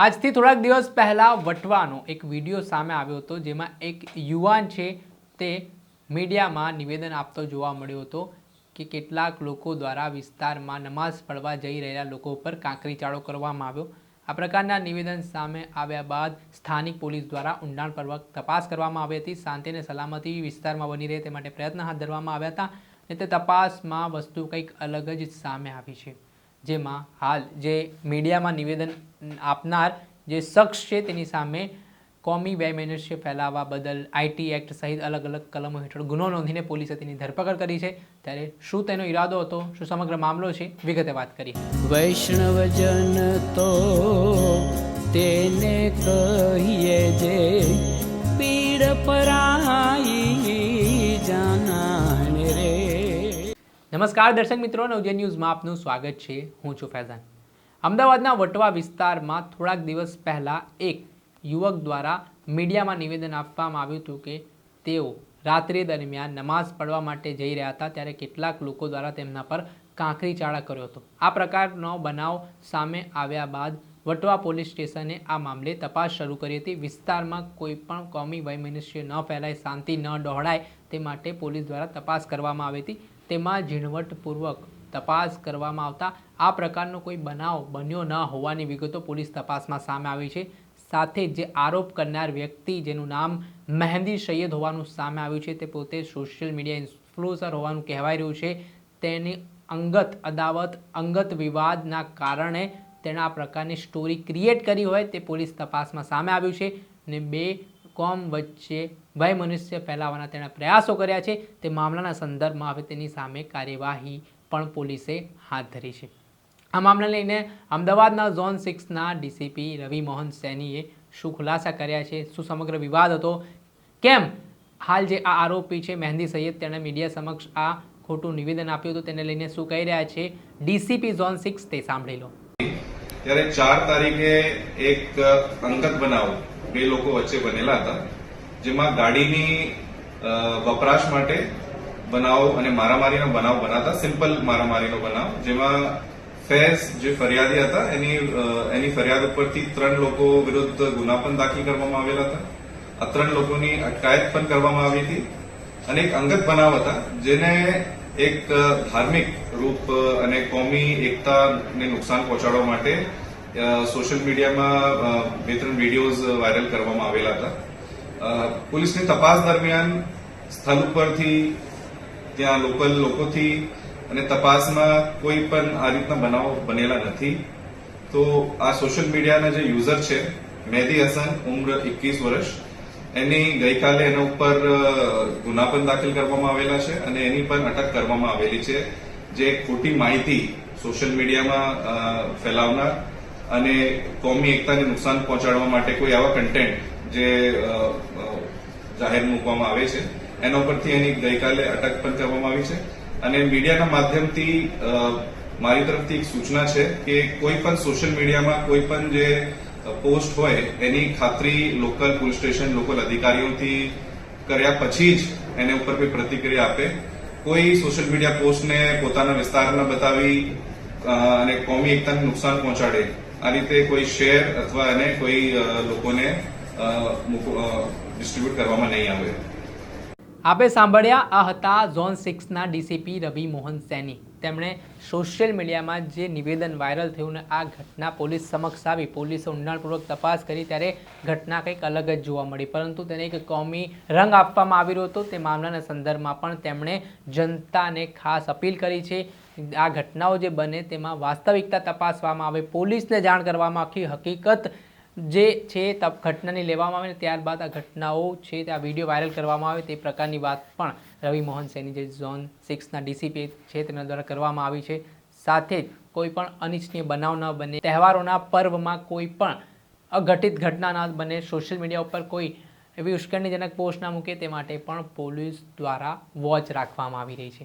આજથી થોડાક દિવસ પહેલાં વટવાનો એક વીડિયો સામે આવ્યો હતો, જેમાં એક યુવાન છે તે મીડિયામાં નિવેદન આપતો જોવા મળ્યો હતો કે કેટલાક લોકો દ્વારા વિસ્તારમાં નમાઝ પઢવા જઈ રહેલા લોકો ઉપર કાંકરીચાળો કરવામાં આવ્યો. આ પ્રકારના નિવેદન સામે આવ્યા બાદ સ્થાનિક પોલીસ દ્વારા ઊંડાણપૂર્વક તપાસ કરવામાં આવી હતી. શાંતિ અને સલામતી વિસ્તારમાં બની રહે તે માટે પ્રયત્ન હાથ ધરવામાં આવ્યા હતા અને તે તપાસમાં વસ્તુ કંઈક અલગ જ સામે આવી છે. જેમાં હાલ જે મીડિયામાં નિવેદન આપનાર જે શખ્સ છે, તેની સામે કોમી બેમેનસ્ય ફેલાવવા બદલ આઈટી એક્ટ સહિત અલગ અલગ કલમો હેઠળ ગુનો નોંધીને પોલીસે તેની ધરપકડ કરી છે. ત્યારે શું તેનો ઈરાદો હતો, શું સમગ્ર મામલો છે, વિગતે વાત કરી વૈષ્ણવજન તો તેને કહીએ જે પીડ પરાઈ નમસ્કાર દર્શક મિત્રો નવજે ન્યૂઝમાં આપનું સ્વાગત છે. હું છું ફૈઝાન. અમદાવાદના વટવા વિસ્તારમાં થોડાક દિવસ પહેલાં એક યુવક દ્વારા મીડિયામાં નિવેદન આપવામાં આવ્યું હતું કે તેઓ રાત્રિ દરમિયાન નમાઝ પઢવા માટે જઈ રહ્યા હતા, ત્યારે કેટલાક લોકો દ્વારા તેમના પર કાંકરી ચાળા કર્યો હતો. આ પ્રકારનો બનાવ સામે આવ્યા બાદ વટવા પોલીસ સ્ટેશને આ મામલે તપાસ શરૂ કરી હતી. વિસ્તારમાં કોઈ પણ કોમી વૈમનસ્ય ન ફેલાય, શાંતિ ન ડહોળાય તે માટે પોલીસ દ્વારા તપાસ કરવામાં આવી હતી. તેમાં ઝીણવટપૂર્વક તપાસ કરવામાં આવતા આ પ્રકારનો કોઈ બનાવ બન્યો ન હોવાની વિગતો પોલીસ તપાસમાં સામે આવી છે. સાથે જે આરોપ કરનાર વ્યક્તિ જેનું નામ મહેંદી સૈયદ હોવાનું સામે આવ્યું છે તે પોતે સોશિયલ મીડિયા ઇન્ફ્લુઅન્સર હોવાનું કહેવાય રહ્યું છે. તેની અંગત અદાવત, અંગત વિવાદના કારણે તેણે આ પ્રકારની સ્ટોરી ક્રિએટ કરી હોય તે પોલીસ તપાસમાં સામે આવ્યું છે ને બે કોમ વચ્ચે ભય મનુષ્ય ફેલાવવાના તેણે પ્રયાસો કર્યા છે. તે મામલાના સંદર્ભમાં હવે તેની સામે કાર્યવાહી પણ પોલીસે હાથ ધરી છે. આ મામલાને લઈને અમદાવાદના ઝોન સિક્સના ડીસીપી રવિ મોહન સૈનીએ શું ખુલાસા કર્યા છે, શું સમગ્ર વિવાદ હતો, કેમ હાલ જે આ આરોપી છે મહેંદી સૈયદ તેણે મીડિયા સમક્ષ આ ખોટું નિવેદન આપ્યું હતું તેને લઈને શું કહી રહ્યા છે? ડીસીપી ઝોન સિક્સ તે સાંભળી લો. ત્યારે ચાર તારીખે એક અંગત બનાવ બે લોકો વચ્ચે બનેલા હતા, જેમાં ગાડીની વપરાશ માટે બનાવ અને મારામારીનો બનાવ બનાતા સિમ્પલ મારામારીનો બનાવ, જેમાં ફેસ જે ફરિયાદી હતા, એની એની ફરિયાદ ઉપરથી ત્રણ લોકો વિરુદ્ધ ગુના પણ દાખલ કરવામાં આવેલા હતા. આ ત્રણ લોકોની અટકાયત પણ કરવામાં આવી હતી. અને એક અંગત બનાવ હતા, જેને એક ધાર્મિક રૂપ અને કોમી એકતાને નુકસાન પહોંચાડવા માટે સોશિયલ મીડિયામાં બે ત્રણ વિડીયોઝ વાયરલ કરવામાં આવેલા હતા. પોલીસની તપાસ દરમિયાન સ્થળ ઉપરથી, ત્યાં લોકલ લોકોથી અને તપાસમાં કોઈ પણ આ રીતના બનાવો બનેલા નથી. તો આ સોશિયલ મીડિયાના જે યુઝર છે, મહેદી હસન, ઉમ્ર એકવીસ વર્ષ, એની ગઈકાલે એના ઉપર ગુના પણ દાખલ કરવામાં આવેલા છે અને એની પણ અટક કરવામાં આવેલી છે. જે ખોટી માહિતી સોશિયલ મીડિયામાં ફેલાવનાર અને કોમી એકતાને નુકસાન પહોંચાડવા માટે કોઈ આવા કન્ટેન્ટ જે જાહેર મૂકવામાં આવે છે, એના ઉપરથી એની ગઈકાલે અટક પણ કરવામાં આવી છે. અને મીડિયાના માધ્યમથી મારી તરફથી એક સૂચના છે કે કોઈ પણ સોશિયલ મીડિયામાં કોઈ પણ જે પોસ્ટ હોય, એની ખાતરી લોકલ પોલીસ સ્ટેશન લોકલ અધિકારીઓથી કર્યા પછી જ એને ઉપર કોઈ પ્રતિક્રિયા આપે. કોઈ સોશિયલ મીડિયા પોસ્ટને પોતાના વિસ્તારમાં બતાવી અને કોમી એકતાને નુકસાન પહોંચાડે આ રીતે કોઈ શેર અથવા એને કોઈ લોકોને ડિસ્ટ્રીબ્યુટ કરવામાં નહીં આવે. આપે સાંભળ્યા, આ હતા ઝોન સિક્સના ડીસીપી રવિ મોહન સૈની. તેમણે સોશિયલ મીડિયામાં જે નિવેદન વાયરલ થયું ને આ ઘટના પોલીસ સમક્ષ આવી, પોલીસે ઊંડાણપૂર્વક તપાસ કરી, ત્યારે ઘટના કંઈક અલગ જ જોવા મળી. પરંતુ તેને એક કોમી રંગ આપવામાં આવી રહ્યો હતો. તે મામલાના સંદર્ભમાં પણ તેમણે જનતાને ખાસ અપીલ કરી છે. આ ઘટનાઓ જે બને તેમાં વાસ્તવિકતા તપાસવામાં આવે, પોલીસને જાણ કરવામાં આખી હકીકત જે છે ઘટનાની લેવામાં આવે ને ત્યારબાદ આ ઘટનાઓ છે તે આ વીડિયો વાયરલ કરવામાં આવે તે પ્રકારની વાત પણ રવિ મોહન સૈની જે ઝોન સિક્સના ડીસીપી છે તેના દ્વારા કરવામાં આવી છે. સાથે જ કોઈ પણ અનિચ્છનીય બનાવ ન બને, તહેવારોના પર્વમાં કોઈ પણ અઘટિત ઘટના ન બને, સોશિયલ મીડિયા ઉપર કોઈ એવી ઉશ્કેરણીજનક પોસ્ટ ના મૂકે તે માટે પણ પોલીસ દ્વારા વોચ રાખવામાં આવી રહી છે.